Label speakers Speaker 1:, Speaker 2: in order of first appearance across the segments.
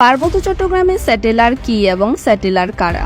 Speaker 1: পার্বত্য চট্টগ্রামে স্যাটেলার কি এবং স্যাটেলার কারা?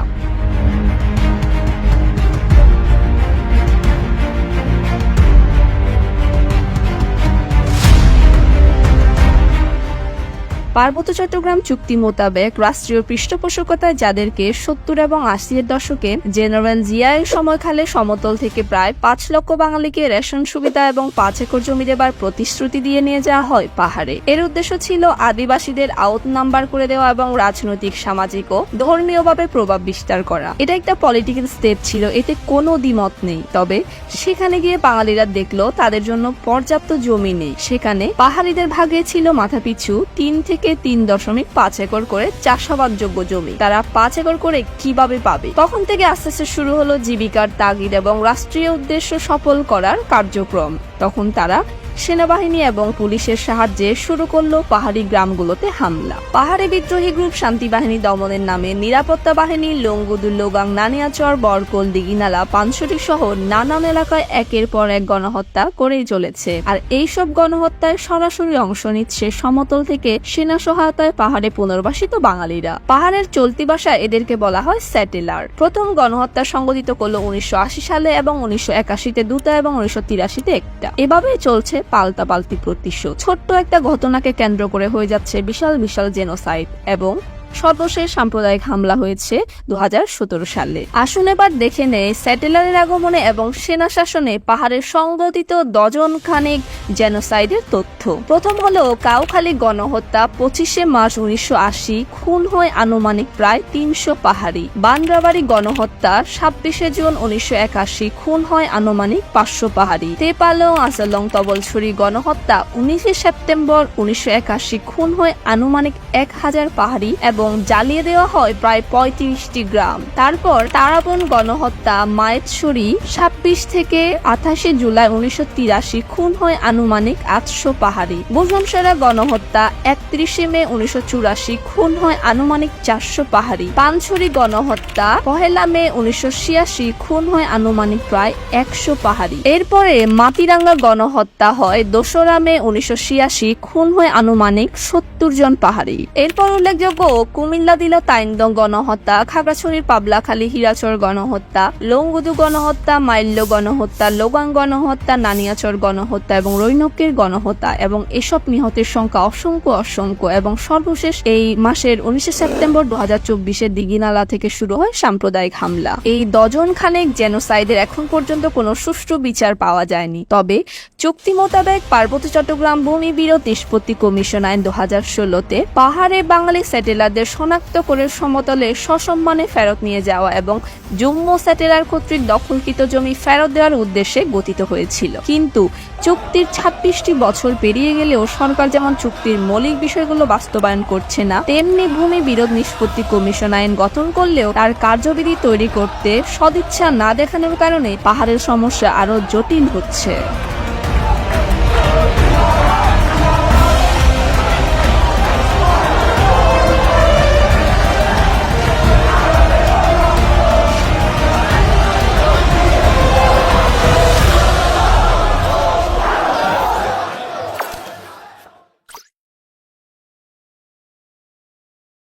Speaker 1: পার্বত্য চট্টগ্রাম চুক্তি মোতাবেক রাষ্ট্রীয় পৃষ্ঠপোষকতায় যাদেরকে সত্তর এবং আশির দশকে জেনারেল জিয়ায়ের সময়কালে সমতল থেকে প্রায় পাঁচ লক্ষ বাঙালিকে রেশন সুবিধা এবং পাঁচ একর জমি দেবার প্রতিশ্রুতি দিয়ে নিয়ে যাওয়া হয় পাহাড়ে। এর উদ্দেশ্য ছিল আদিবাসীদের আউট নাম্বার করে দেওয়া এবং রাজনৈতিক, সামাজিক ও ধর্মীয়ভাবে প্রভাব বিস্তার করা। এটা একটা পলিটিক্যাল স্টেপ ছিল, এতে কোনো দ্বিমত নেই। তবে সেখানে গিয়ে বাঙালিরা দেখল তাদের জন্য পর্যাপ্ত জমি নেই। সেখানে পাহাড়িদের ভাগে ছিল মাথাপিছু তিন থেকে তিন দশমিক পাঁচ একর করে চাষাবাদযোগ্য জমি। তারা পাঁচ একর করে কীভাবে পাবে? তখন থেকে আস্তে আস্তে শুরু হলো জীবিকার তাগিদ এবং রাষ্ট্রীয় উদ্দেশ্য সফল করার কার্যক্রম। তখন তারা সেনাবাহিনী এবং পুলিশের সাহায্যে শুরু করল পাহাড়ি গ্রামগুলোতে হামলা। পাহাড়ে বিদ্রোহী গ্রুপ শান্তি বাহিনী দমনের নামে নিরাপত্তা বাহিনী লঙ্গুদুর লোগাং নানিয়াচর বরকল দিঘিনালা পানসুরি সহ নানান এলাকায় একের পর এক গণহত্যা করেই চলেছে। আর এইসব গণহত্যায় সরাসরি অংশ নিচ্ছে সমতল থেকে সেনা সহায়তায় পাহাড়ে পুনর্বাসিত বাঙালিরা। পাহাড়ের চলতি ভাষায় এদেরকে বলা হয় স্যাটেলার। প্রথম গণহত্যা সংগঠিত করল উনিশশো আশি সালে এবং উনিশশো একাশিতে দুটা এবং উনিশশো তিরাশিতে একটা। এভাবেই চলছে পাল্টা পাল্টি প্রতিশোধ। ছোট্ট একটা ঘটনাকে কেন্দ্র করে হয়ে যাচ্ছে বিশাল বিশাল জেনোসাইড এবং সর্বশেষ সাম্প্রদায়িক হামলা হয়েছে দু হাজার সতেরো সালে। আসুন এবার দেখে নেই স্যাটেলাইটের আগমনে এবং সেনা শাসনে পাহাড়ের সংগঠিত দজন খানেক জেনোসাইডের তথ্য। প্রথম হলো, কাউখালী গণহত্যা, পঁচিশে মার্চ উনিশশো আশি, খুন হয় আনুমানিক প্রায় তিনশো পাহাড়ি। বান্দ্রাবাড়ি গণহত্যা, ছাব্বিশে জুন উনিশশো একাশি, খুন হয় আনুমানিক পাঁচশো পাহাড়ি। তেপালং আসালং তবলছড়ি গণহত্যা, উনিশে সেপ্টেম্বর উনিশশো একাশি, খুন হয় আনুমানিক এক হাজার পাহাড়ি এবং জ্বালিয়ে দেওয়া হয় প্রায় পঁয়ত্রিশটি গ্রাম। তারপর তারাবন গণহত্যা, মায়েতছড়ি, ছাব্বিশ থেকে আঠাশে জুলাই উনিশশো তিরাশি, খুন হয় আনুমানিক আটশো পাহাড়ি। বুঝমসেরা গণহত্যা একত্রিশে মে উনিশশো চুরাশি খুন হয় আনুমানিক চারশো পাহাড়ি। পানছড়ি গণহত্যা পহেলা মে উনিশশো ছিয়াশি খুন হয় আনুমানিক প্রায় একশো পাহাড়ি। এরপরে মাতিরাঙ্গা গণহত্যা হয় দোসরা মে উনিশশো ছিয়াশি খুন হয় আনুমানিক সত্তর জন পাহাড়ি। এরপর উল্লেখযোগ্য কুমিল্লা, দিলা তাইন্দং গণহত্যা, খাগড়াছড়ির পাবলাখালী, হীরাচর গণহত্যা, লঙ্গুদু গণহত্যা, মাইল্য গণহত্যা, লোগাং গণহত্যা, নানিয়াচর গণহত্যা এবং রৈনকের গণহত্যা এবং এসব নিহতের সংখ্যা অসংখ্য অসংখ্য এবং সর্বশেষ এই মাসের উনিশে সেপ্টেম্বর দু হাজার চব্বিশের দিঘিনালা থেকে শুরু হয় সাম্প্রদায়িক হামলা। এই ডজন খানেক জেনোসাইডের এখন পর্যন্ত কোনো সুষ্ঠু বিচার পাওয়া যায়নি। তবে চুক্তি মোতাবেক পার্বত্য চট্টগ্রাম ভূমি বিরোধ নিষ্পত্তি কমিশন আইন দু হাজার ষোলোতে পাহাড়ে বাঙালি স্যাটেলারদের শনাক্ত করে সমতলে সসম্মানে ফেরত নিয়ে যাওয়া এবং জম্মু স্যাটেলার কর্তৃক দখলকৃত জমি ফেরত দেওয়ার উদ্দেশ্যে গঠিত হয়েছিল। কিন্তু চুক্তির ছাব্বিশটি বছর পেরিয়ে গেলেও সরকার যেমন চুক্তির মৌলিক বিষয়গুলো বাস্তবায়ন করছে না, তেমনি ভূমি বিরোধ নিষ্পত্তি কমিশন আইন গঠন করলেও তার কার্যবিধি তৈরি করতে সদিচ্ছা না দেখানোর কারণে পাহাড়ের সমস্যা আরও জটিল হচ্ছে।